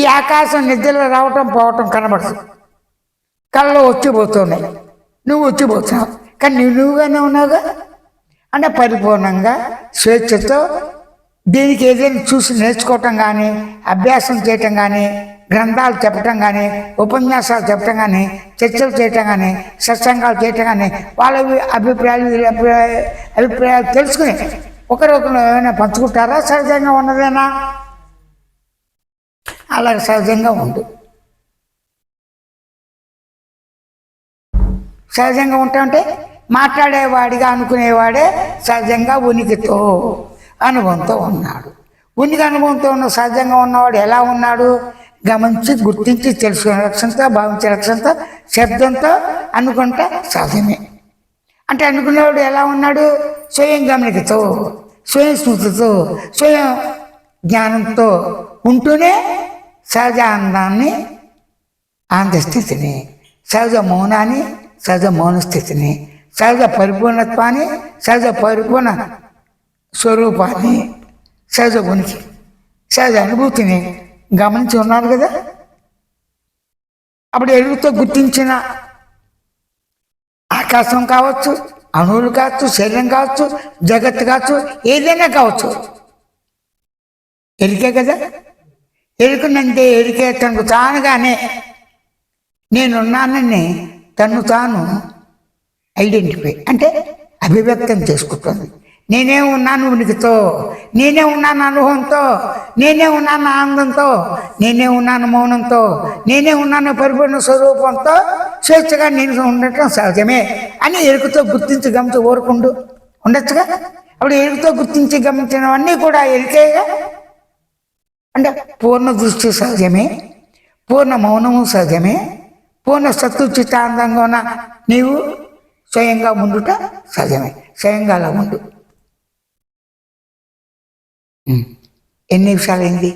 ఈ ఆకాశం నిద్రలో రావటం పోవటం కనబడదు. కళ్ళు వచ్చిపోతున్నాయి నువ్వు వచ్చిపోతున్నావు కానీ నువ్వు నువ్వుగానే ఉన్నావుగా? అంటే పరిపూర్ణంగా స్వేచ్ఛతో దీనికి ఏదైనా చూసి నేర్చుకోవటం కానీ అభ్యాసం చేయటం కానీ గ్రంథాలు చెప్పటం కానీ ఉపన్యాసాలు చెప్పటం కానీ చర్చలు చేయటం కానీ సత్సంగాలు చేయటం కానీ వాళ్ళ అభిప్రాయాలు అభిప్రాయ అభిప్రాయాలు తెలుసుకుని ఒకరొకరు ఏమైనా పంచుకుంటారా? సహజంగా ఉన్నదేనా? అలాగే సహజంగా ఉండు. సహజంగా ఉంటామంటే మాట్లాడేవాడిగా అనుకునేవాడే సహజంగా ఉనికితో అనుభవంతో ఉన్నాడు. ఉనికి అనుభవంతో ఉన్న సహజంగా ఉన్నవాడు ఎలా ఉన్నాడు? గమనించి గుర్తించి తెలుసుకునే లక్ష్యంతో భావించే లక్ష్యంతో శబ్దంతో అనుకుంటా సహజమే. అంటే అనుకునేవాడు ఎలా ఉన్నాడు? స్వయం గమనికతో స్వయం స్మృతితో స్వయం జ్ఞానంతో ఉంటూనే సహజ ఆనందాన్ని ఆనంద స్థితిని సహజ మౌనాన్ని సహజ మౌన స్థితిని సహజ పరిపూర్ణత్వాన్ని సహజ పరిపూర్ణ స్వరూపాన్ని సహజ ఉనికి సహజ అనుభూతిని గమనించి ఉన్నారు కదా? అప్పుడు ఎరుగుతో గుర్తించిన ఆకాశం కావచ్చు అణువులు కావచ్చు శరీరం కావచ్చు జగత్తు కావచ్చు ఏదైనా కావచ్చు. ఎరికే కదా? ఎరుకునంటే ఎరికే తనకు తానుగానే. నేనున్నానని తను తాను ఐడెంటిఫై అంటే అభివ్యక్తం చేసుకుంటుంది. నేనే ఉన్నాను ఉనికితో నేనే ఉన్నాను అనుభవంతో నేనే ఉన్నాను ఆనందంతో నేనే ఉన్నాను మౌనంతో నేనే ఉన్నాను పరిపూర్ణ స్వరూపంతో స్వేచ్ఛగా నేను ఉండటం సహజమే అని ఎరుకుతో గుర్తించి గమనించి ఊరుకుండు ఉండొచ్చుగా? అప్పుడు ఎరుకుతో గుర్తించి గమనించినవన్నీ కూడా ఎరికేగా అంటే పూర్ణ దృష్టి సహజమే పూర్ణ మౌనము సహజమే పూర్ణ సత్తు చిత్తాంతంగా ఉన్న నీవు స్వయంగా ఉండుట సహజమే స్వయంగా అలా ఉండు. ఎన్ని నిమిషాలైంది?